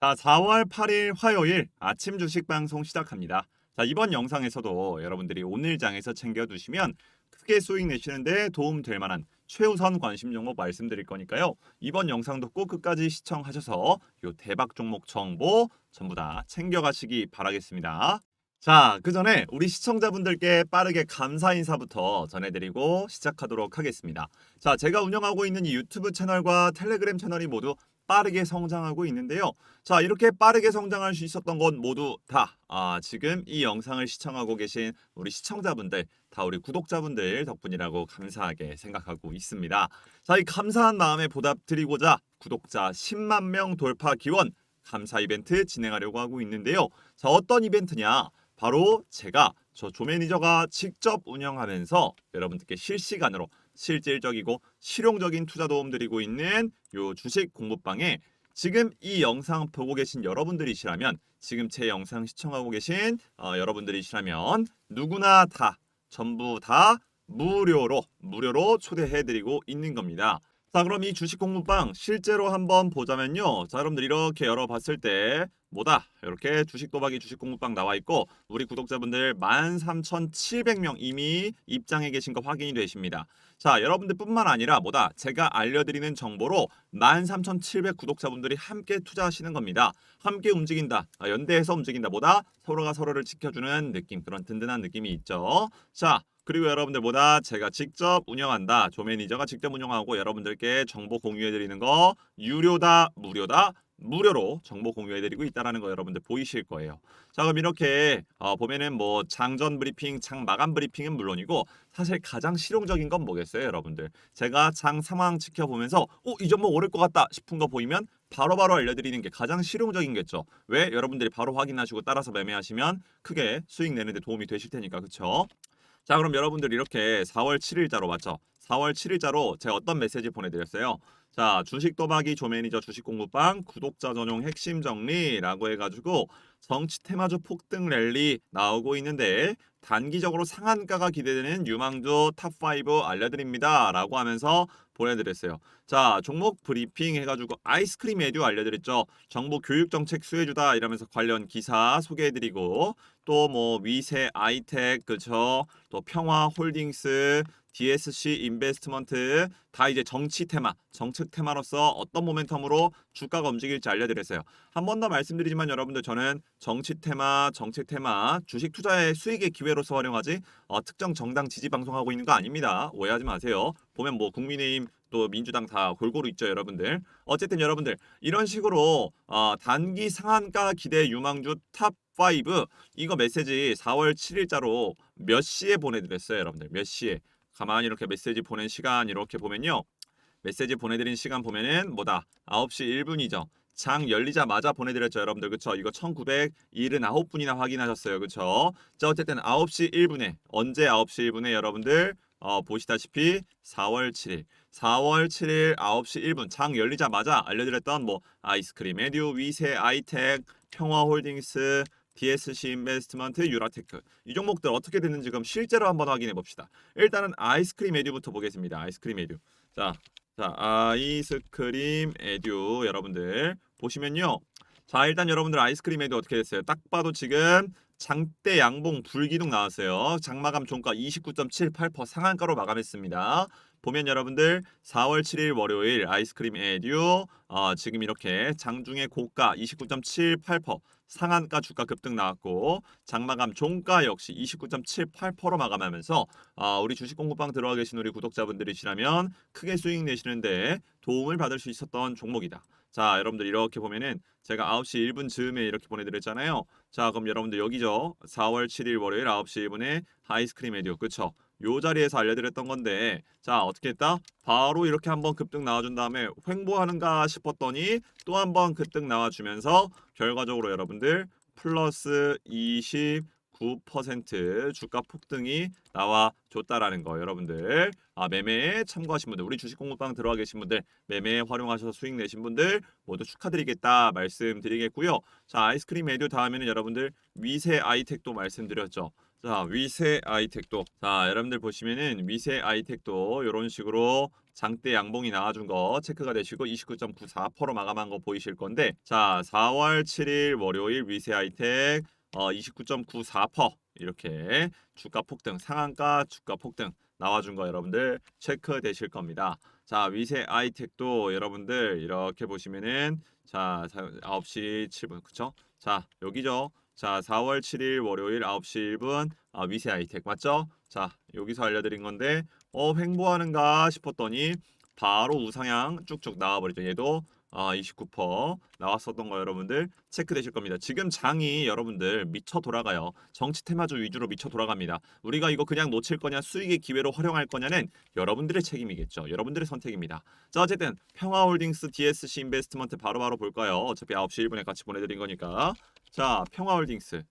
자, 4월 8일 화요일 아침 주식 방송 시작합니다. 자, 이번 영상에서도 여러분들이 오늘 장에서 챙겨 두시면 크게 수익 내시는데 도움 될 만한 최우선 관심 종목 말씀드릴 거니까요. 이번 영상도 꼭 끝까지 시청하셔서 요 대박 종목 정보 전부 다 챙겨 가시기 바라겠습니다. 자, 그 전에 우리 시청자분들께 빠르게 감사 인사부터 전해드리고 시작하도록 하겠습니다. 자, 제가 운영하고 있는 이 유튜브 채널과 텔레그램 채널이 모두 빠르게 성장하고 있는데요. 자, 이렇게 빠르게 성장할 수 있었던 건 모두 다 아, 지금 이 영상을 시청하고 계신 우리 시청자분들, 다 우리 구독자분들 덕분이라고 감사하게 생각하고 있습니다. 자, 이 감사한 마음에 보답드리고자 구독자 10만 명 돌파 기원 감사 이벤트 진행하려고 하고 있는데요. 자, 어떤 이벤트냐? 바로 제가 저 조매니저가 직접 운영하면서 여러분들께 실시간으로 실질적이고 실용적인 투자 도움 드리고 있는 요 주식 공부방에 지금 이 영상 보고 계신 여러분들이시라면 지금 제 영상 시청하고 계신 어, 여러분들이시라면 누구나 다 전부 다 무료로 무료로 초대해 드리고 있는 겁니다. 자 그럼 이 주식 공부방 실제로 한번 보자면요. 자 여러분들 이렇게 열어봤을 때 뭐다 이렇게 주식 도박이 주식 공부방 나와 있고 우리 구독자분들 13,700명 이미 입장해 계신 거 확인이 되십니다. 자 여러분들뿐만 아니라 뭐다 제가 알려드리는 정보로 13,700 구독자분들이 함께 투자하시는 겁니다. 함께 움직인다 아, 연대해서 움직인다 보다 서로가 서로를 지켜주는 느낌 그런 든든한 느낌이 있죠. 자 그리고 여러분들보다 제가 직접 운영한다. 조매니저가 직접 운영하고 여러분들께 정보 공유해 드리는 거 유료다, 무료다. 무료로 정보 공유해 드리고 있다라는 거 여러분들 보이실 거예요. 자, 그럼 이렇게 어, 보면은 뭐 장전 브리핑, 장 마감 브리핑은 물론이고 사실 가장 실용적인 건 뭐겠어요, 여러분들? 제가 장 상황 지켜보면서 어, 이 종목 오를 것 같다 싶은 거 보이면 바로 바로 알려드리는 게 가장 실용적인겠죠. 왜? 여러분들이 바로 확인하시고 따라서 매매하시면 크게 수익 내는데 도움이 되실 테니까, 그렇죠? 자 그럼 여러분들 이렇게 4월 7일자로 맞죠? 4월 7일자로 제가 어떤 메시지 보내드렸어요? 자 주식 도박이 조매니저 주식 공부방 구독자 전용 핵심 정리라고 해가지고 정치 테마주 폭등 랠리 나오고 있는데 단기적으로 상한가가 기대되는 유망주 탑5 알려드립니다 라고 하면서 보내드렸어요. 자 종목 브리핑 해가지고 아이스크림 에듀 알려드렸죠. 정부 교육정책 수혜주다 이러면서 관련 기사 소개해드리고 또 뭐 위세 아이텍 그쵸? 또 평화 홀딩스 DSC 인베스트먼트 다 이제 정치 테마, 정책 테마로서 어떤 모멘텀으로 주가가 움직일지 알려드렸어요. 한 번 더 말씀드리지만 여러분들 저는 정치 테마, 정책 테마, 주식 투자의 수익의 기회로서 활용하지 어, 특정 정당 지지 방송하고 있는 거 아닙니다. 오해하지 마세요. 보면 뭐 국민의힘 또 민주당 다 골고루 있죠, 여러분들. 어쨌든 여러분들 이런 식으로 어, 단기 상한가 기대 유망주 탑 5 이거 메시지 4월 7일자로 몇 시에 보내드렸어요, 여러분들. 몇 시에? 가만히 이렇게 메시지 보낸 시간 이렇게 보면요. 메시지 보내드린 시간 보면은 뭐다? 9시 1분이죠. 장 열리자마자 보내드렸죠, 여러분들. 그쵸? 이거 1979분이나 확인하셨어요. 그쵸? 자, 어쨌든 9시 1분에, 언제 9시 1분에 여러분들, 어, 보시다시피 4월 7일. 4월 7일 9시 1분 장 열리자마자 알려드렸던 뭐 아이스크림 에듀, 위세, 아이텍, 평화홀딩스, DSC 인베스트먼트, 유라테크 이 종목들 어떻게 됐는지 그럼 실제로 한번 확인해 봅시다. 일단은 아이스크림 에듀부터 보겠습니다. 아이스크림 에듀. 자, 자 아이스크림 에듀 여러분들 보시면요. 자 일단 여러분들 아이스크림 에듀 어떻게 됐어요? 딱 봐도 지금 장대 양봉 불기둥 나왔어요. 장마감 종가 29.78% 상한가로 마감했습니다. 보면 여러분들 4월 7일 월요일 아이스크림 에듀 어, 지금 이렇게 장중에 고가 29.78% 상한가 주가 급등 나왔고 장마감 종가 역시 29.78%로 마감하면서 어, 우리 주식 공부방 들어와 계신 우리 구독자분들이시라면 크게 수익 내시는데 도움을 받을 수 있었던 종목이다. 자 여러분들 이렇게 보면은 제가 9시 1분 즈음에 이렇게 보내드렸잖아요. 자 그럼 여러분들 여기죠. 4월 7일 월요일 9시 1분에 아이스크림 에듀 그쵸? 요 자리에서 알려드렸던 건데 자 어떻게 했다? 바로 이렇게 한번 급등 나와준 다음에 횡보하는가 싶었더니 또 한번 급등 나와주면서 결과적으로 여러분들 플러스 29% 주가 폭등이 나와줬다라는 거 여러분들. 아 매매에 참고하신 분들 우리 주식 공부방 들어와 계신 분들 매매에 활용하셔서 수익 내신 분들 모두 축하드리겠다 말씀드리겠고요. 자 아이스크림 에듀 다음에는 여러분들 위세 아이텍도 말씀드렸죠 자 위세 아이텍도 자 여러분들 보시면은 위세 아이텍도 이런 식으로 장대 양봉이 나와준 거 체크가 되시고 29.94%로 마감한 거 보이실 건데 자 4월 7일 월요일 위세 아이텍 어 29.94% 이렇게 주가 폭등 상한가 주가 폭등 나와준 거 여러분들 체크 되실 겁니다. 자 위세 아이텍도 여러분들 이렇게 보시면은 자 9시 7분 그쵸? 자 여기죠. 자 4월 7일 월요일 9시 1분 아, 위세 아이텍 맞죠? 자 여기서 알려드린 건데 어 횡보하는가 싶었더니 바로 우상향 쭉쭉 나와버리죠. 얘도 아, 29% 나왔었던 거 여러분들 체크되실 겁니다. 지금 장이 여러분들 미쳐 돌아가요. 정치 테마주 위주로 미쳐 돌아갑니다. 우리가 이거 그냥 놓칠 거냐 수익의 기회로 활용할 거냐는 여러분들의 책임이겠죠. 여러분들의 선택입니다. 자 어쨌든 평화홀딩스 DSC 인베스트먼트 바로바로 볼까요? 어차피 9시 1분에 같이 보내드린 거니까 자 평화홀딩스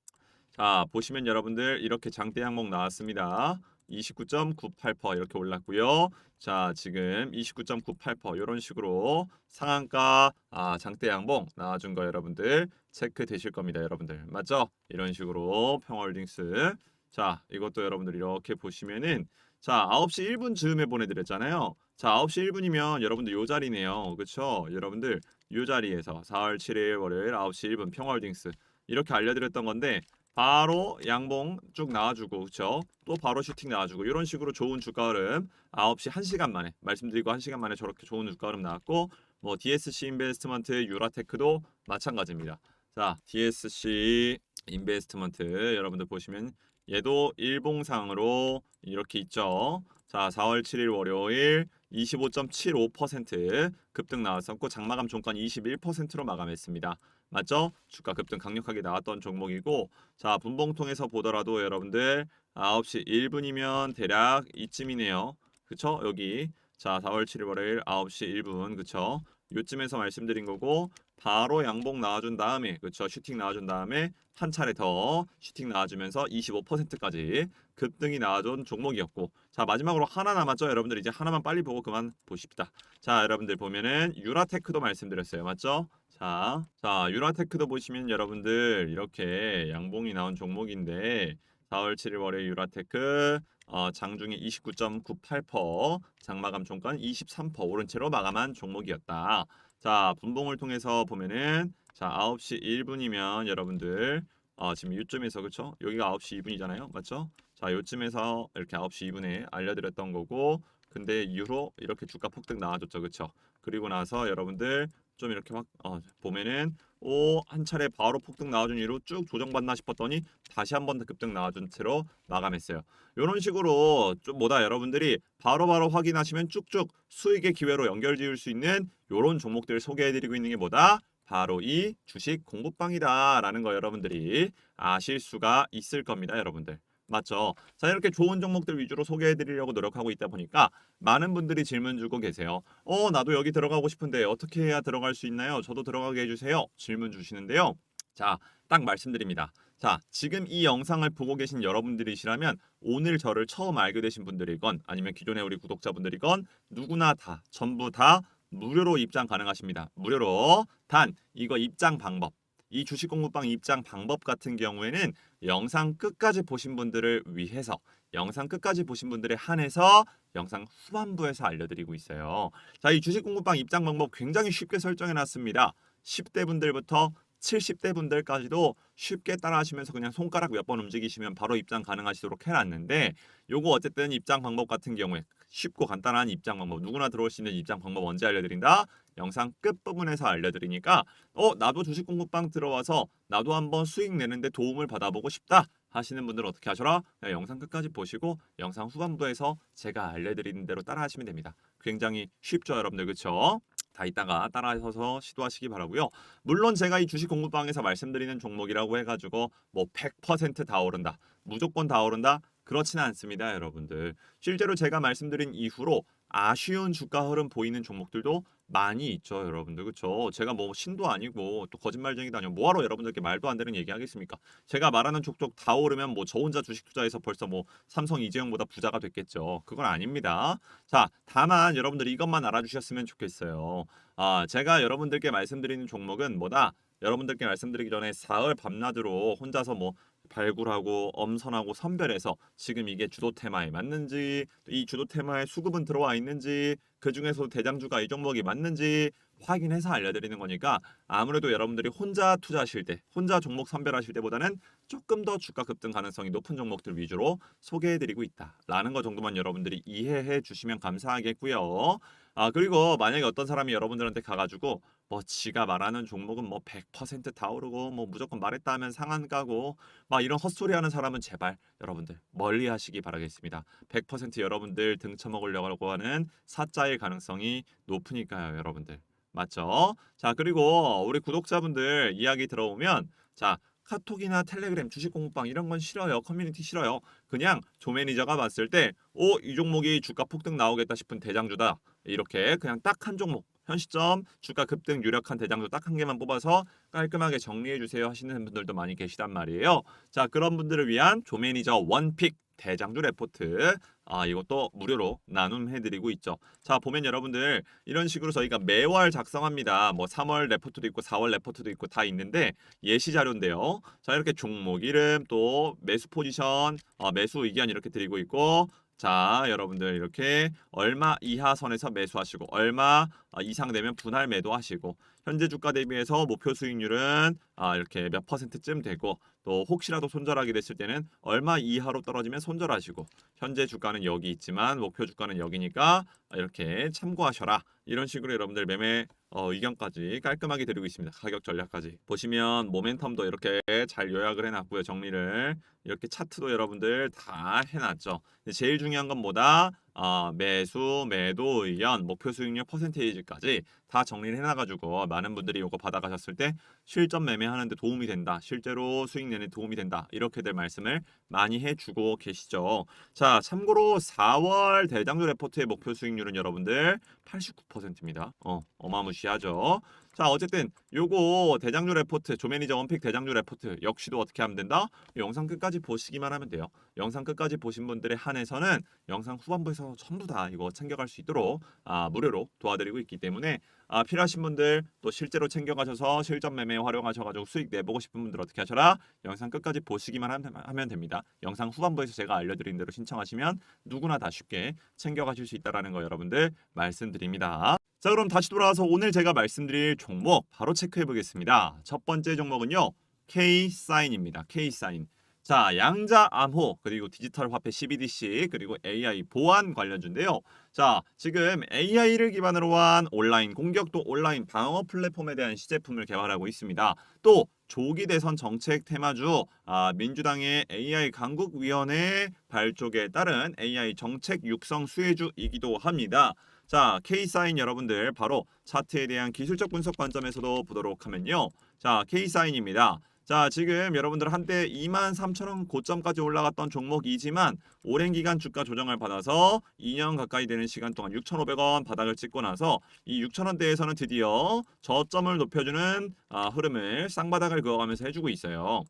자 보시면 여러분들 이렇게 장대 항목 나왔습니다. 29.98% 이렇게 올랐고요. 자 지금 29.98% 이런 식으로 상한가 아, 장대 양봉 나와준 거 여러분들 체크 되실 겁니다. 여러분들 맞죠? 이런 식으로 평화홀딩스 자 이것도 여러분들 이렇게 보시면은 자 9시 1분 즈음에 보내드렸잖아요. 자 9시 1분이면 여러분들 요 자리네요. 그쵸? 여러분들 요 자리에서 4월 7일 월요일 9시 1분 평화홀딩스 이렇게 알려드렸던 건데 바로 양봉 쭉 나와주고 그쵸? 또 바로 슈팅 나와주고 이런 식으로 좋은 주가 흐름 9시 1시간 만에 말씀드리고 1시간 만에 저렇게 좋은 주가 흐름 나왔고 뭐 DSC 인베스트먼트 유라테크도 마찬가지입니다. 자 DSC 인베스트먼트 여러분들 보시면 얘도 일봉상으로 이렇게 있죠. 자 4월 7일 월요일 25.75% 급등 나왔었고 장마감 종가 21%로 마감했습니다. 맞죠? 주가 급등 강력하게 나왔던 종목이고 자 분봉통에서 보더라도 여러분들 9시 1분이면 대략 이쯤이네요. 그쵸? 여기 자 4월 7일 월요일 9시 1분 그쵸? 요쯤에서 말씀드린 거고 바로 양봉 나와준 다음에 그쵸? 슈팅 나와준 다음에 한 차례 더 슈팅 나와주면서 25%까지 급등이 나와준 종목이었고 자 마지막으로 하나 남았죠 여러분들 이제 하나만 빨리 보고 그만 보십시다 자 여러분들 보면은 유라테크도 말씀드렸어요 맞죠 자, 자 유라테크도 보시면 여러분들 이렇게 양봉이 나온 종목인데 4월 7일 월요일 유라테크 어, 장중에 29.98% 장마감 종가는 23% 오른 채로 마감한 종목이었다. 자 분봉을 통해서 보면은 자 9시 1분이면 여러분들 어, 지금 요쯤에서 그쵸? 여기가 9시 2분이잖아요. 맞죠? 자 요쯤에서 이렇게 9시 2분에 알려드렸던 거고 근데 이후로 이렇게 주가 폭등 나와줬죠. 그쵸? 그리고 나서 여러분들 좀 이렇게 확 어, 보면은 오 한 차례 바로 폭등 나와준 이후로 쭉 조정받나 싶었더니 다시 한 번 더 급등 나와준 채로 마감했어요. 이런 식으로 좀 뭐다 여러분들이 바로 바로 확인하시면 쭉쭉 수익의 기회로 연결 지을 수 있는 이런 종목들을 소개해드리고 있는 게 뭐다? 바로 이 주식 공부방이다라는 거 여러분들이 아실 수가 있을 겁니다, 여러분들. 맞죠? 자 이렇게 좋은 종목들 위주로 소개해 드리려고 노력하고 있다 보니까 많은 분들이 질문 주고 계세요. 어 나도 여기 들어가고 싶은데 어떻게 해야 들어갈 수 있나요? 저도 들어가게 해 주세요. 질문 주시는데요. 자 딱 말씀드립니다. 자 지금 이 영상을 보고 계신 여러분들이시라면 오늘 저를 처음 알게 되신 분들이건 아니면 기존의 우리 구독자분들이건 누구나 다 전부 다 무료로 입장 가능하십니다. 무료로 단 이거 입장 방법 이 주식 공부방 입장 방법 같은 경우에는 영상 끝까지 보신 분들을 위해서 영상 끝까지 보신 분들에 한해서 영상 후반부에서 알려드리고 있어요. 자, 이 주식 공부방 입장 방법 굉장히 쉽게 설정해 놨습니다. 10대 분들부터 70대 분들까지도 쉽게 따라하시면서 그냥 손가락 몇 번 움직이시면 바로 입장 가능하시도록 해놨는데 요거 어쨌든 입장 방법 같은 경우에 쉽고 간단한 입장 방법 누구나 들어올 수 있는 입장 방법 언제 알려드린다? 영상 끝부분에서 알려드리니까 어 나도 주식 공부방 들어와서 나도 한번 수익 내는데 도움을 받아보고 싶다 하시는 분들 은 어떻게 하셔라? 그냥 영상 끝까지 보시고 영상 후반부에서 제가 알려드리는 대로 따라하시면 됩니다. 굉장히 쉽죠 여러분들 그쵸? 다 이따가 따라서서 시도하시기 바라고요. 물론 제가 이 주식 공부방에서 말씀드리는 종목이라고 해가지고 뭐 100%다 오른다, 무조건 다 오른다 그렇지는 않습니다, 여러분들. 실제로 제가 말씀드린 이후로 아쉬운 주가 흐름 보이는 종목들도 많이 있죠, 여러분들. 그렇죠? 제가 뭐 신도 아니고 또 거짓말쟁이도 아니고 뭐하러 여러분들께 말도 안 되는 얘기 하겠습니까? 제가 말하는 족족 다 오르면 뭐 저 혼자 주식 투자해서 벌써 뭐 삼성 이재용보다 부자가 됐겠죠. 그건 아닙니다. 자, 다만 여러분들 이것만 알아주셨으면 좋겠어요. 아, 제가 여러분들께 말씀드리는 종목은 뭐다? 여러분들께 말씀드리기 전에 사흘 밤낮으로 혼자서 뭐 발굴하고 엄선하고 선별해서 지금 이게 주도 테마에 맞는지 이 주도 테마에 수급은 들어와 있는지 그 중에서 대장주가 이 종목이 맞는지 확인해서 알려드리는 거니까 아무래도 여러분들이 혼자 투자하실 때 혼자 종목 선별하실 때보다는 조금 더 주가 급등 가능성이 높은 종목들 위주로 소개해드리고 있다라는 거 정도만 여러분들이 이해해 주시면 감사하겠고요. 아 그리고 만약에 어떤 사람이 여러분들한테 가가지고 뭐 지가 말하는 종목은 뭐 100%다 오르고 뭐 무조건 말했다 하면 상한 가고 막 이런 헛소리 하는 사람은 제발 여러분들 멀리 하시기 바라겠습니다. 100% 여러분들 등쳐먹으려고 하는 사자일 가능성이 높으니까요, 여러분들. 맞죠? 자, 그리고 우리 구독자분들 이야기 들어오면 자, 카톡이나 텔레그램, 주식 공부방 이런 건 싫어요. 커뮤니티 싫어요. 그냥 조 매니저가 봤을 때, 오, 이 종목이 주가 폭등 나오겠다 싶은 대장주다. 이렇게 그냥 딱 한 종목, 현 시점 주가 급등 유력한 대장주 딱 한 개만 뽑아서 깔끔하게 정리해 주세요 하시는 분들도 많이 계시단 말이에요. 자, 그런 분들을 위한 조 매니저 원픽 대장주 레포트 아 이것도 무료로 나눔해드리고 있죠. 자 보면 여러분들 이런 식으로 저희가 매월 작성합니다. 뭐 3월 레포트도 있고 4월 레포트도 있고 다 있는데 예시 자료인데요. 자 이렇게 종목 이름 또 매수 포지션 어, 매수 의견 이렇게 드리고 있고 자 여러분들 이렇게 얼마 이하 선에서 매수하시고 얼마 어, 이상 되면 분할 매도하시고 현재 주가 대비해서 목표 수익률은 아, 이렇게 몇 퍼센트쯤 되고 또 혹시라도 손절하게 됐을 때는 얼마 이하로 떨어지면 손절하시고 현재 주가는 여기 있지만 목표 주가는 여기니까 이렇게 참고하셔라. 이런 식으로 여러분들 매매 어, 의견까지 깔끔하게 드리고 있습니다. 가격 전략까지. 보시면 모멘텀도 이렇게 잘 요약을 해놨고요 정리를. 이렇게 차트도 여러분들 다 해놨죠. 제일 중요한 건 뭐다 어, 매수, 매도 의견, 목표 수익률 퍼센테이지까지 다 정리를 해놔가지고 많은 분들이 이거 받아가셨을 때 실전 매매하는데 도움이 된다. 실제로 수익 내는 도움이 된다. 이렇게들 말씀을 많이 해주고 계시죠. 자, 참고로 4월 대장주 레포트의 목표 수익률은 여러분들 89%입니다. 어, 어마무시하죠. 자, 어쨌든 요거 대장주 레포트, 조매니저 원픽 대장주 레포트 역시도 어떻게 하면 된다? 영상 끝까지 보시기만 하면 돼요. 영상 끝까지 보신 분들에 한해서는 영상 후반부에서 전부 다 이거 챙겨갈 수 있도록 아, 무료로 도와드리고 있기 때문에 아, 필요하신 분들 또 실제로 챙겨가셔서 실전 매매 활용하셔가지고 수익 내보고 싶은 분들 어떻게 하셔라? 영상 끝까지 보시기만 하면 됩니다. 영상 후반부에서 제가 알려드린 대로 신청하시면 누구나 다 쉽게 챙겨가실 수 있다라는 거 여러분들 말씀드립니다. 자 그럼 다시 돌아와서 오늘 제가 말씀드릴 종목 바로 체크해 보겠습니다. 첫 번째 종목은요. K 사인입니다. K 사인. 자, 양자 암호 그리고 디지털 화폐 CBDC 그리고 AI 보안 관련주인데요. 자, 지금 AI를 기반으로 한 온라인 공격도 온라인 방어 플랫폼에 대한 시제품을 개발하고 있습니다. 또 조기 대선 정책 테마주 아, 민주당의 AI 강국위원회 발족에 따른 AI 정책 육성 수혜주이기도 합니다. 자, K사인 여러분들 바로 차트에 대한 기술적 분석 관점에서도 보도록 하면요. 자, K사인입니다. 자, 지금 여러분들 한때 23,000원 고점까지 올라갔던 종목이지만 오랜 기간 주가 조정을 받아서 2년 가까이 되는 시간 동안 6,500원 바닥을 찍고 나서 이 6,000원대에서는 드디어 저점을 높여주는 아, 흐름을 쌍바닥을 그어가면서 해주고 있어요.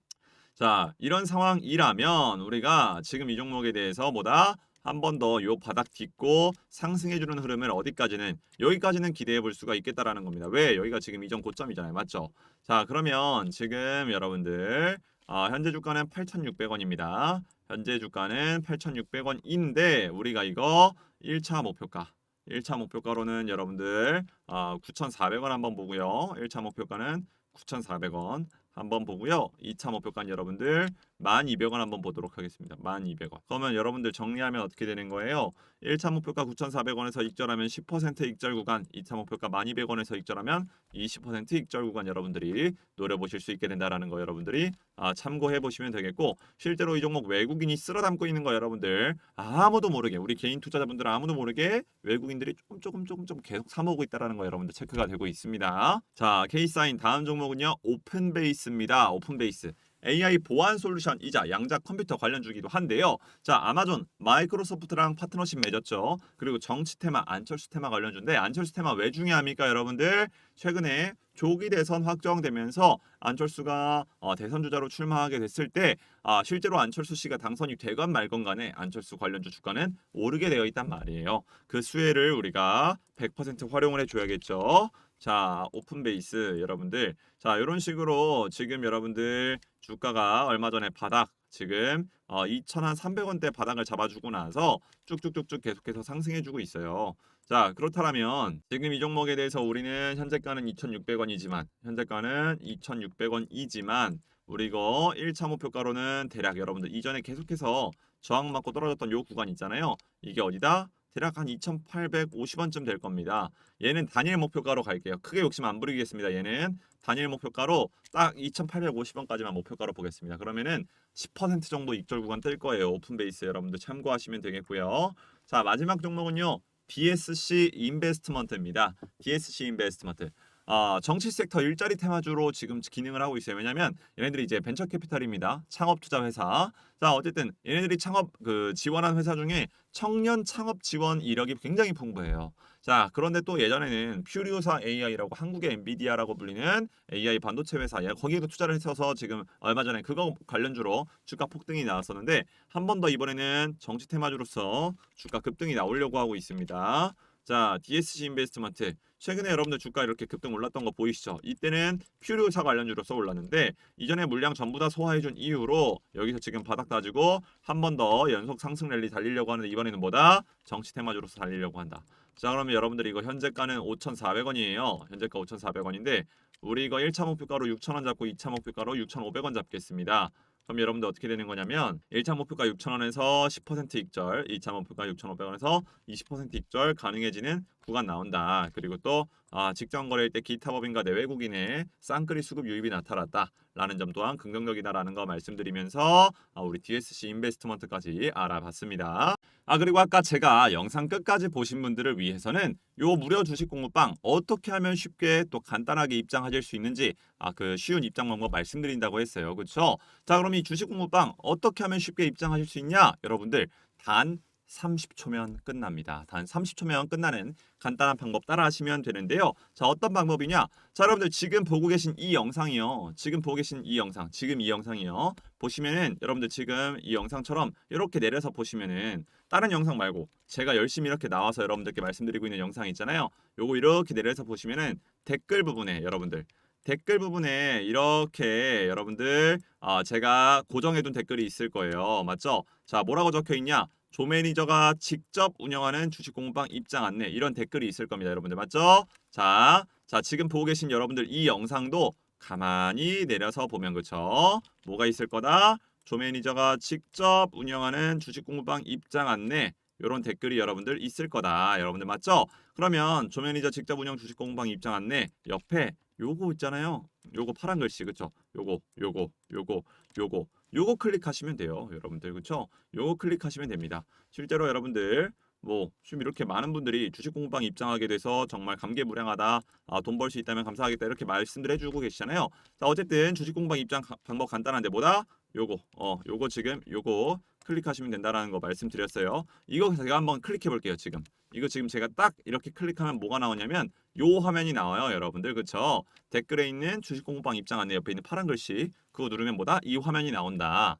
자, 이런 상황이라면 우리가 지금 이 종목에 대해서 뭐다? 한 번 더 요 바닥 딛고 상승해주는 흐름을 어디까지는 여기까지는 기대해 볼 수가 있겠다라는 겁니다. 왜? 여기가 지금 이전 고점이잖아요. 맞죠? 자, 그러면 지금 여러분들 아, 현재 주가는 8,600원입니다. 현재 주가는 8,600원인데 우리가 이거 1차 목표가 1차 목표가로는 여러분들 아, 9,400원 한번 보고요. 1차 목표가는 9,400원 한번 보고요. 2차 목표가는 여러분들 1200원 한번 보도록 하겠습니다. 1200원. 그러면 여러분들 정리하면 어떻게 되는 거예요? 1차 목표가 9,400원에서 익절하면 10% 익절 구간, 2차 목표가 1200원에서 익절하면 20% 익절 구간 여러분들이 노려보실 수 있게 된다라는 거 여러분들이 아, 참고해 보시면 되겠고 실제로 이 종목 외국인이 쓸어 담고 있는 거 여러분들 아무도 모르게 우리 개인 투자자분들은 아무도 모르게 외국인들이 조금 조금 조금 좀 계속 사 모으고 있다라는 거 여러분들 체크가 되고 있습니다. 자, K사인 다음 종목은요. 오픈베이스입니다. 오픈베이스. AI 보안 솔루션이자 양자 컴퓨터 관련주기도 한데요. 자, 아마존, 마이크로소프트랑 파트너십 맺었죠. 그리고 정치 테마, 안철수 테마 관련주인데 안철수 테마 왜 중요합니까, 여러분들? 최근에 조기 대선 확정되면서 안철수가 어, 대선 주자로 출마하게 됐을 때 아, 실제로 안철수 씨가 당선이 되건 말건 간에 안철수 관련주 주가는 오르게 되어 있단 말이에요. 그 수혜를 우리가 100% 활용을 해줘야겠죠. 자, 오픈 베이스 여러분들. 자, 이런 식으로 지금 여러분들 주가가 얼마 전에 바닥 지금 어 2,300원대 바닥을 잡아주고 나서 쭉쭉쭉쭉 계속해서 상승해주고 있어요. 자, 그렇다면 지금 이 종목에 대해서 우리는 현재가는 2,600원이지만 현재가는 2,600원이지만 우리 이거 1차 목표가로는 대략 여러분들 이전에 계속해서 저항 맞고 떨어졌던 요 구간 있잖아요. 이게 어디다? 대략 한 2,850원쯤 될 겁니다. 얘는 단일 목표가로 갈게요. 크게 욕심 안 부리겠습니다. 얘는 단일 목표가로 딱 2,850원까지만 목표가로 보겠습니다. 그러면은 10% 정도 익절 구간 뜰 거예요. 오픈 베이스 여러분들 참고하시면 되겠고요. 자, 마지막 종목은요. DSC 인베스트먼트입니다. DSC 인베스트먼트. 아, 정치 섹터 일자리 테마주로 지금 기능을 하고 있어요. 왜냐면 얘네들이 이제 벤처 캐피탈입니다. 창업 투자 회사. 자, 어쨌든 얘네들이 창업 그 지원한 회사 중에 청년 창업 지원 이력이 굉장히 풍부해요. 자, 그런데 또 예전에는 퓨리오사 AI라고 한국의 엔비디아라고 불리는 AI 반도체 회사, 예, 거기에도 투자를 했어서 지금 얼마 전에 그거 관련주로 주가 폭등이 나왔었는데 한 번 더 이번에는 정치 테마주로서 주가 급등이 나오려고 하고 있습니다. 자, DSC 인베스트먼트 최근에 여러분들 주가 이렇게 급등 올랐던 거 보이시죠? 이때는 퓨리오사 관련주로서 올랐는데 이전에 물량 전부 다 소화해준 이후로 여기서 지금 바닥 다지고 한 번 더 연속 상승 랠리 달리려고 하는데 이번에는 뭐다? 정치 테마주로서 달리려고 한다. 자 그러면 여러분들 이거 현재가는 5,400원이에요. 현재가 5,400원인데 우리 이거 1차 목표가로 6,000원 잡고 2차 목표가로 6,500원 잡겠습니다. 그럼 여러분들 어떻게 되는 거냐면 1차 목표가 6,000원에서 10% 익절, 2차 목표가 6,500원에서 20% 익절 가능해지는 구간 나온다. 그리고 또 아, 직전 거래일 때 기타 법인과 내외국인의 쌍끌이 수급 유입이 나타났다 라는 점 또한 긍정적이다라는 거 말씀드리면서 아, 우리 DSC 인베스트먼트까지 알아봤습니다. 아 그리고 아까 제가 영상 끝까지 보신 분들을 위해서는 요 무료 주식 공부방 어떻게 하면 쉽게 또 간단하게 입장하실 수 있는지 아 그 쉬운 입장 방법 말씀드린다고 했어요. 그렇죠? 자 그럼 이 주식 공부방 어떻게 하면 쉽게 입장하실 수 있냐? 여러분들 단 30초면 끝납니다. 단 30초면 끝나는 간단한 방법 따라하시면 되는데요. 자, 어떤 방법이냐? 자, 여러분들 지금 보고 계신 이 영상이요. 지금 보고 계신 이 영상, 지금 이 영상이요. 보시면은 여러분들 지금 이 영상처럼 이렇게 내려서 보시면은 다른 영상 말고 제가 열심히 이렇게 나와서 여러분들께 말씀드리고 있는 영상 있잖아요. 요거 이렇게 내려서 보시면은 댓글 부분에 여러분들 댓글 부분에 이렇게 여러분들 어, 제가 고정해둔 댓글이 있을 거예요. 맞죠? 자, 뭐라고 적혀 있냐? 조 매니저가 직접 운영하는 주식 공부방 입장 안내 이런 댓글이 있을 겁니다, 여러분들 맞죠? 자, 자 지금 보고 계신 여러분들 이 영상도 가만히 내려서 보면 그쵸? 뭐가 있을 거다? 조 매니저가 직접 운영하는 주식 공부방 입장 안내 이런 댓글이 여러분들 있을 거다, 여러분들 맞죠? 그러면 조 매니저 직접 운영 주식 공부방 입장 안내 옆에 요거 있잖아요. 요거 파란 글씨 그쵸? 요거 요거 요거 요거 요거 클릭하시면 돼요, 여러분들 그쵸? 요거 클릭하시면 됩니다. 실제로 여러분들 뭐 지금 이렇게 많은 분들이 주식 공부방 입장하게 돼서 정말 감개무량하다. 아, 돈 벌 수 있다면 감사하겠다 이렇게 말씀들 해주고 계시잖아요. 자 어쨌든 주식 공부방 입장 가- 방법 간단한데 뭐다? 요거 어 요거 지금 요거 클릭하시면 된다라는 거 말씀드렸어요. 이거 제가 한번 클릭해 볼게요 지금. 이거 지금 제가 딱 이렇게 클릭하면 뭐가 나오냐면 요 화면이 나와요, 여러분들. 그쵸? 댓글에 있는 주식 공부방 입장 안내 옆에 있는 파란 글씨 그거 누르면 뭐다? 이 화면이 나온다.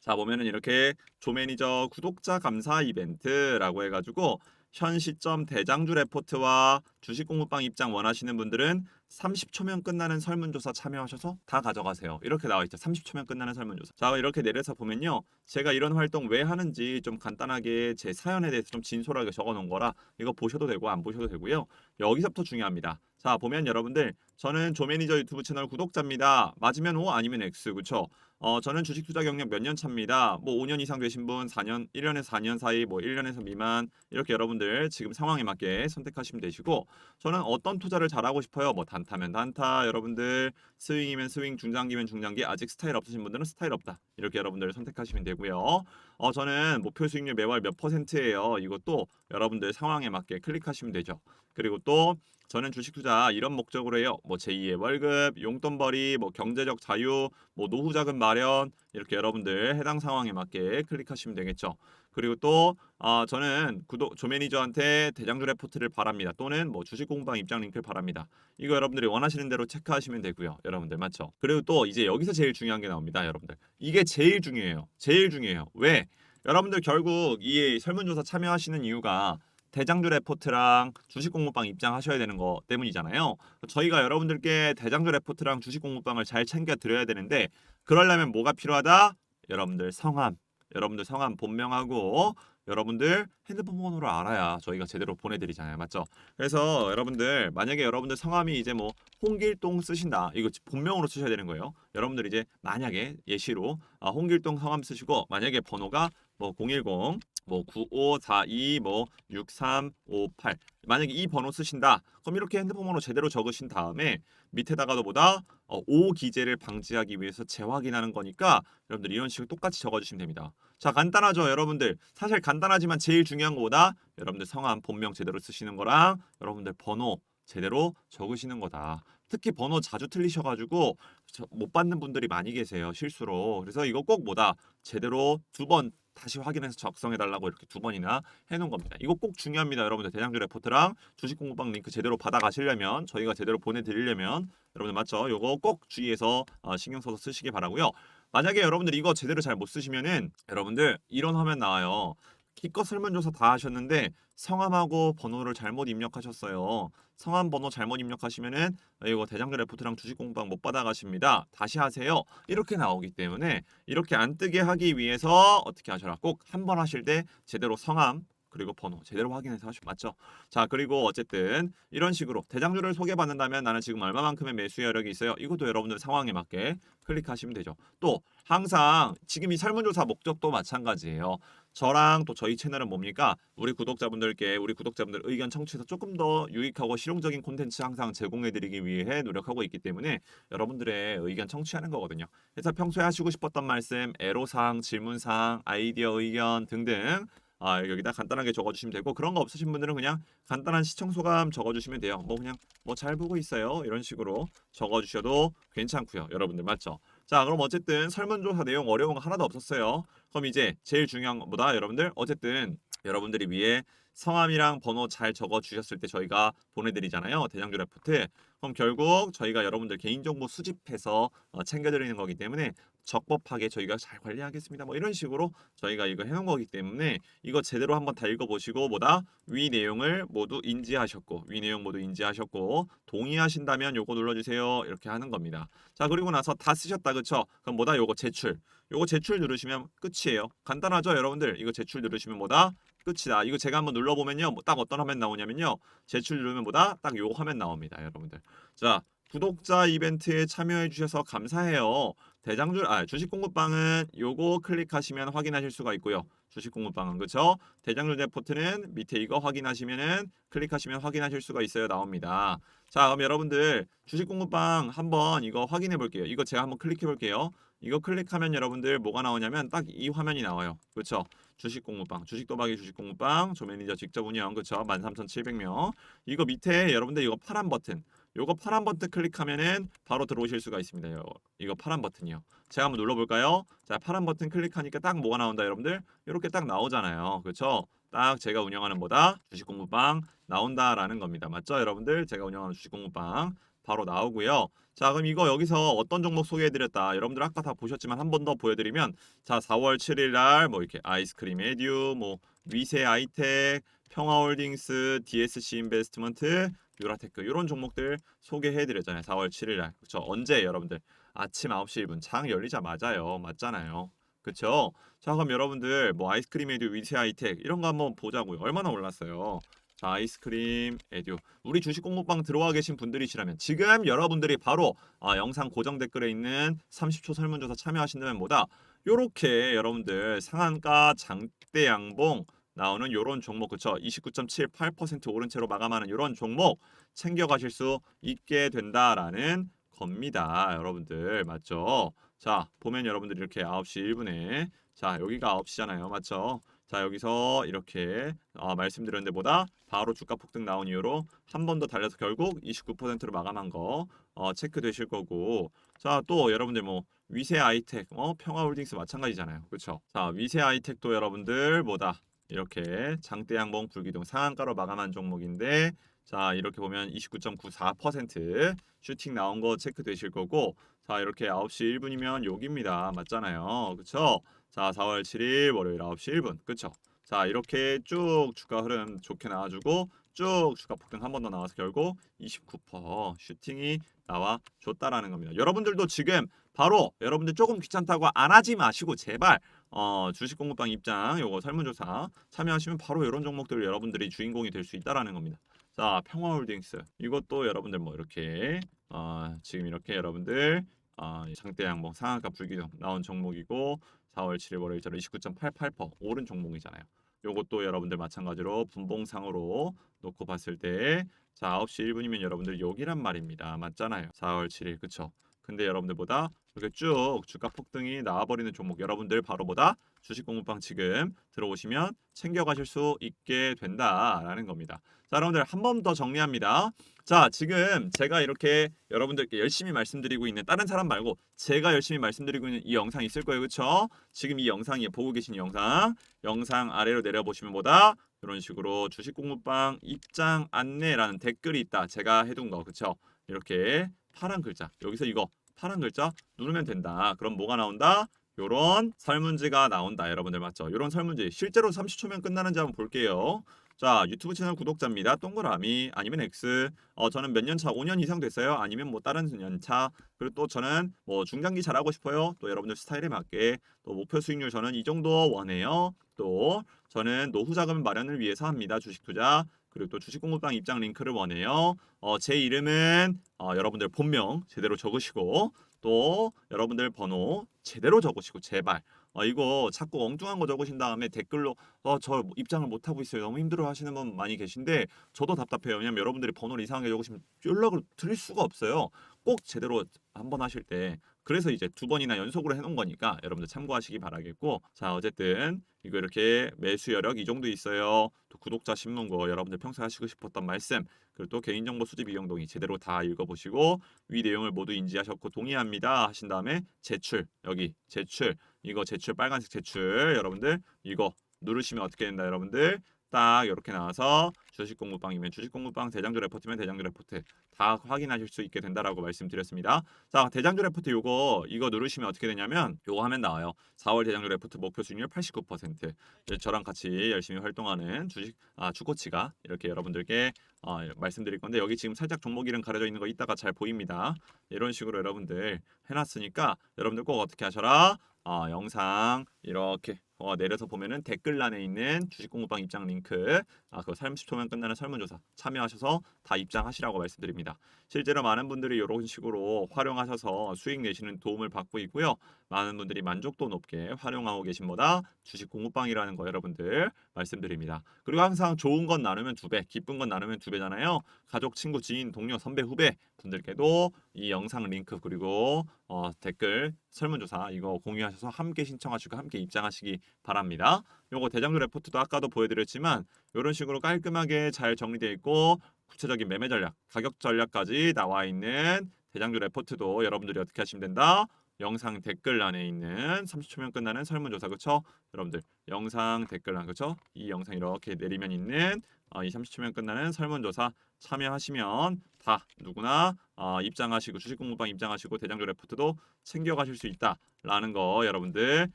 자, 보면은 이렇게 조매니저 구독자 감사 이벤트라고 해 가지고 현 시점 대장주 레포트와 주식 공부방 입장 원하시는 분들은 30초면 끝나는 설문조사 참여하셔서 다 가져가세요. 이렇게 나와 있죠. 30초면 끝나는 설문조사. 자, 이렇게 내려서 보면요. 제가 이런 활동 왜 하는지 좀 간단하게 제 사연에 대해서 좀 진솔하게 적어 놓은 거라 이거 보셔도 되고 안 보셔도 되고요. 여기서부터 중요합니다. 자, 보면 여러분들 저는 조매니저 유튜브 채널 구독자입니다. 맞으면 O 아니면 X. 그렇죠? 어, 저는 주식 투자 경력 몇 년 차입니다. 뭐 5년 이상 되신 분, 4년, 1년에서 4년 사이, 뭐 1년에서 미만 이렇게 여러분들 지금 상황에 맞게 선택하시면 되시고 저는 어떤 투자를 잘하고 싶어요. 뭐 단타면 단타, 여러분들 스윙이면 스윙, 중장기면 중장기. 아직 스타일 없으신 분들은 스타일 없다. 이렇게 여러분들 선택하시면 되고요. 어, 저는 목표 수익률 매월 몇 퍼센트예요. 이것도 여러분들 상황에 맞게 클릭하시면 되죠. 그리고 또 저는 주식 투자 이런 목적으로 해요. 뭐 제2의 월급, 용돈벌이, 뭐 경제적 자유, 뭐 노후 자금 마련 이렇게 여러분들 해당 상황에 맞게 클릭하시면 되겠죠. 그리고 또 아, 저는 구독 조 매니저한테 대장주 레포트를 바랍니다. 또는 뭐 주식 공방 입장 링크를 바랍니다. 이거 여러분들이 원하시는 대로 체크하시면 되고요. 여러분들 맞죠? 그리고 또 이제 여기서 제일 중요한 게 나옵니다, 여러분들. 이게 제일 중요해요. 제일 중요해요. 왜? 여러분들 결국 이 설문조사 참여하시는 이유가 대장주 레포트랑 주식 공부방 입장하셔야 되는 거 때문이잖아요. 저희가 여러분들께 대장주 레포트랑 주식 공부방을 잘 챙겨 드려야 되는데 그러려면 뭐가 필요하다? 여러분들 성함, 여러분들 성함 본명하고 여러분들 핸드폰 번호를 알아야 저희가 제대로 보내드리잖아요, 맞죠? 그래서 여러분들 만약에 여러분들 성함이 이제 뭐 홍길동 쓰신다, 이거 본명으로 쓰셔야 되는 거예요. 여러분들 이제 만약에 예시로 아, 홍길동 성함 쓰시고 만약에 번호가 뭐 010, 뭐 9542, 뭐 6358 만약에 이 번호 쓰신다, 그럼 이렇게 핸드폰 번호 제대로 적으신 다음에 밑에다가도 보다 어, 오 기재를 방지하기 위해서 재확인하는 거니까 여러분들 이런 식으로 똑같이 적어주시면 됩니다. 자 간단하죠 여러분들. 사실 간단하지만 제일 중요한 거보다 여러분들 성함 본명 제대로 쓰시는 거랑 여러분들 번호 제대로 적으시는 거다. 특히 번호 자주 틀리셔가지고 저- 못 받는 분들이 많이 계세요 실수로. 그래서 이거 꼭 뭐다? 제대로 두 번 다시 확인해서 작성해 달라고 이렇게 두 번이나 해놓은 겁니다. 이거 꼭 중요합니다 여러분들. 대장주 레포트랑 주식 공부방 링크 제대로 받아 가시려면 저희가 제대로 보내드리려면 여러분들 맞죠? 요거 꼭 주의해서 어, 신경 써서 쓰시기 바라고요. 만약에 여러분들 이거 제대로 잘 못 쓰시면은 여러분들 이런 화면 나와요. 기껏 설문조사 다 하셨는데 성함하고 번호를 잘못 입력하셨어요. 성함 번호 잘못 입력하시면은 이거 대장주 레포트랑 주식 공방 못 받아 가십니다. 다시 하세요. 이렇게 나오기 때문에 이렇게 안 뜨게 하기 위해서 어떻게 하셔라. 꼭 한 번 하실 때 제대로 성함 그리고 번호 제대로 확인해서 하시면 맞죠? 자 그리고 어쨌든 이런 식으로 대장주를 소개받는다면 나는 지금 얼마만큼의 매수 여력이 있어요. 이것도 여러분들 상황에 맞게 클릭하시면 되죠. 또 항상 지금 이 설문조사 목적도 마찬가지예요. 저랑 또 저희 채널은 뭡니까? 우리 구독자분들께 우리 구독자분들 의견 청취해서 조금 더 유익하고 실용적인 콘텐츠 항상 제공해드리기 위해 노력하고 있기 때문에 여러분들의 의견 청취하는 거거든요. 그래서 평소에 하시고 싶었던 말씀, 애로사항, 질문사항, 아이디어, 의견 등등 아, 여기다 간단하게 적어주시면 되고 그런 거 없으신 분들은 그냥 간단한 시청 소감 적어주시면 돼요. 뭐 그냥 뭐 잘 보고 있어요 이런 식으로 적어주셔도 괜찮고요. 여러분들 맞죠? 자 그럼 어쨌든 설문조사 내용 어려운 거 하나도 없었어요. 그럼 이제 제일 중요한 것보다 여러분들 어쨌든 여러분들이 위에 성함이랑 번호 잘 적어 주셨을 때 저희가 보내드리잖아요 대장주 레포트 그럼 결국 저희가 여러분들 개인정보 수집해서 어, 챙겨드리는 거기 때문에 적법하게 저희가 잘 관리하겠습니다. 뭐 이런 식으로 저희가 이거 해놓은 거기 때문에 이거 제대로 한번 다 읽어보시고 뭐다 위 내용을 모두 인지하셨고 위 내용 모두 인지하셨고 동의하신다면 요거 눌러주세요. 이렇게 하는 겁니다. 자 그리고 나서 다 쓰셨다 그쵸? 그럼 뭐다? 요거 제출. 요거 제출 누르시면 끝이에요. 간단하죠 여러분들? 이거 제출 누르시면 뭐다? 끝이다. 이거 제가 한번 눌러보면요 뭐 딱 어떤 화면 나오냐면요 제출 누르면 뭐다? 딱 요 화면 나옵니다 여러분들. 자 구독자 이벤트에 참여해 주셔서 감사해요 대장주 아 주식 공부방은 요거 클릭하시면 확인하실 수가 있고요. 주식 공부방은 그쵸? 대장주 레포트는 밑에 이거 확인하시면은 클릭하시면 확인하실 수가 있어요. 나옵니다. 자 그럼 여러분들 주식 공부방 한번 이거 확인해 볼게요. 이거 제가 한번 클릭해 볼게요. 이거 클릭하면 여러분들 뭐가 나오냐면 딱 이 화면이 나와요. 그쵸? 주식 공부방 주식 도박이 주식 공부방 조 매니저 직접 운영 그쵸? 13,700명. 이거 밑에 여러분들 이거 파란 버튼 요거 파란 버튼 클릭하면은 바로 들어오실 수가 있습니다. 요, 이거 파란 버튼이요. 제가 한번 눌러볼까요? 자 파란 버튼 클릭하니까 딱 뭐가 나온다 여러분들? 이렇게 딱 나오잖아요. 그쵸? 딱 제가 운영하는 보다? 주식 공부방 나온다라는 겁니다. 맞죠 여러분들? 제가 운영하는 주식 공부방 바로 나오고요. 자 그럼 이거 여기서 어떤 종목 소개해드렸다. 여러분들 아까 다 보셨지만 한 번 더 보여드리면 자 4월 7일 날 뭐 이렇게 아이스크림 에듀 뭐 위세 아이텍 평화홀딩스 DSC 인베스트먼트 유라테크 이런 종목들 소개해드렸잖아요 4월 7일 날. 그쵸? 언제 여러분들? 아침 9시 1분. 장 열리자마자요. 맞잖아요. 그쵸? 자 그럼 여러분들 뭐 아이스크림 에듀 위세 아이텍 이런 거 한번 보자고요. 얼마나 올랐어요? 자 아이스크림 에듀. 우리 주식 공부방 들어와 계신 분들이시라면 지금 여러분들이 바로 아, 영상 고정 댓글에 있는 30초 설문조사 참여하신다면 뭐다? 요렇게 여러분들 상한가 장대 양봉 나오는 요런 종목 그쵸? 29.78% 오른 채로 마감하는 요런 종목 챙겨 가실 수 있게 된다라는 겁니다. 여러분들 맞죠? 자 보면 여러분들 이렇게 9시 1분에 자 여기가 9시잖아요. 맞죠? 자 여기서 이렇게 어, 말씀드렸는데 보다 바로 주가 폭등 나온 이후로 한 번 더 달려서 결국 29%로 마감한 거 어, 체크되실 거고. 자 또 여러분들 뭐 위세 아이텍 어 평화홀딩스 마찬가지잖아요. 그렇죠 자 위세 아이텍도 여러분들 뭐다 이렇게 장대 양봉 불기둥 상한가로 마감한 종목인데 자 이렇게 보면 29.94% 슈팅 나온 거 체크되실 거고 자 이렇게 9시 1분이면 여기입니다. 맞잖아요. 그쵸? 자 4월 7일 월요일 9시 1분. 그쵸? 자 이렇게 쭉 주가 흐름 좋게 나와주고 쭉 주가 폭등 한 번 더 나와서 결국 29% 슈팅이 나와 줬다라는 겁니다. 여러분들도 지금 바로 여러분들 조금 귀찮다고 안 하지 마시고 제발 어, 주식 공급방 입장 요거 설문조사 참여하시면 바로 이런 종목들 여러분들이 주인공이 될 수 있다라는 겁니다. 자 평화홀딩스 이것도 여러분들 뭐 이렇게 어, 지금 이렇게 여러분들 어, 장대 양봉 상한가 불기둥 나온 종목이고 4월 7일 월요일자로 29.88% 오른 종목이잖아요. 요것도 여러분들 마찬가지로 분봉상으로 놓고 봤을 때 자, 9시 1분이면 여러분들 여기란 말입니다. 맞잖아요. 4월 7일. 그쵸? 근데 여러분들보다 이렇게 쭉 주가 폭등이 나와버리는 종목 여러분들 바로보다 주식 공부방 지금 들어오시면 챙겨가실 수 있게 된다라는 겁니다. 자, 여러분들 한 번 더 정리합니다. 자, 지금 제가 이렇게 여러분들께 열심히 말씀드리고 있는 다른 사람 말고 제가 열심히 말씀드리고 있는 이 영상 있을 거예요. 그쵸? 지금 이 영상이 보고 계신 영상, 영상 아래로 내려보시면 보다 이런 식으로 주식 공부방 입장 안내라는 댓글이 있다. 제가 해둔 거. 그쵸? 이렇게 파란 글자. 여기서 이거 파란 글자 누르면 된다. 그럼 뭐가 나온다? 요런 설문지가 나온다. 여러분들 맞죠? 요런 설문지. 실제로 30초면 끝나는지 한번 볼게요. 자, 유튜브 채널 구독자입니다. 동그라미 아니면 X. 어, 저는 몇 년 차, 5년 이상 됐어요. 아니면 뭐 다른 연차. 그리고 또 저는 뭐 중장기 잘하고 싶어요. 또 여러분들 스타일에 맞게 또 목표 수익률 저는 이 정도 원해요. 또 저는 노후 자금 마련을 위해서 합니다. 주식 투자. 그리고 또 주식 공부방 입장 링크를 원해요. 어, 제 이름은 어, 여러분들 본명 제대로 적으시고 또 여러분들 번호 제대로 적으시고 제발 어, 이거 자꾸 엉뚱한 거 적으신 다음에 댓글로 어, 저 입장을 못 하고 있어요. 너무 힘들어 하시는 분 많이 계신데 저도 답답해요. 왜냐면 여러분들이 번호를 이상하게 적으시면 연락을 드릴 수가 없어요. 꼭 제대로 한번 하실 때 그래서 이제 두 번이나 연속으로 해놓은 거니까 여러분들 참고하시기 바라겠고 자 어쨌든 이거 이렇게 매수 여력 이 정도 있어요. 또 구독자 신문고 여러분들 평소에 하시고 싶었던 말씀 그리고 또 개인정보 수집 이용동의 제대로 다 읽어보시고 위 내용을 모두 인지하셨고 동의합니다 하신 다음에 제출 여기 제출 이거 제출 빨간색 제출 여러분들 이거 누르시면 어떻게 된다 여러분들 딱 이렇게 나와서 주식 공부방이면 주식 공부방 대장주 레포트면 대장주 레포트 다 확인하실 수 있게 된다라고 말씀드렸습니다. 자 대장주 레포트 요거 이거 누르시면 어떻게 되냐면 요거 하면 나와요. 4월 대장주 레포트 목표 수익률 89%. 이제 저랑 같이 열심히 활동하는 주식 아 주코치가 이렇게 여러분들께 어, 말씀드릴 건데 여기 지금 살짝 종목 이름 가려져 있는 거 이따가 잘 보입니다. 이런 식으로 여러분들 해놨으니까 여러분들 꼭 어떻게 하셔라. 어, 영상 이렇게 어, 내려서 보면은 댓글란에 있는 주식공부방 입장 링크 아, 그 30초면 끝나는 설문조사 참여하셔서 다 입장하시라고 말씀드립니다. 실제로 많은 분들이 이런 식으로 활용하셔서 수익 내시는 도움을 받고 있고요. 많은 분들이 만족도 높게 활용하고 계신 보다 주식 공부방이라는 거 여러분들 말씀드립니다. 그리고 항상 좋은 건 나누면 두 배, 기쁜 건 나누면 두 배잖아요. 가족, 친구, 지인, 동료, 선배, 후배 분들께도 이 영상 링크 그리고 어, 댓글 설문조사 이거 공유하셔서 함께 신청하시고 함께 입장하시기 바랍니다. 요거 대장주 레포트도 아까도 보여드렸지만 이런 식으로 깔끔하게 잘 정리되어 있고 구체적인 매매 전략, 가격 전략까지 나와 있는 대장주 레포트도 여러분들이 어떻게 하시면 된다? 영상 댓글란에 있는 30초면 끝나는 설문조사 그쵸? 여러분들 영상 댓글란 그쵸? 이 영상 이렇게 내리면 있는 어, 이 30초면 끝나는 설문조사 참여하시면 다 누구나 어, 입장하시고 주식공부방 입장하시고 대장주 레포트도 챙겨가실 수 있다라는 거 여러분들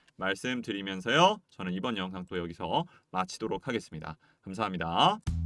말씀드리면서요. 저는 이번 영상 또 여기서 마치도록 하겠습니다. 감사합니다.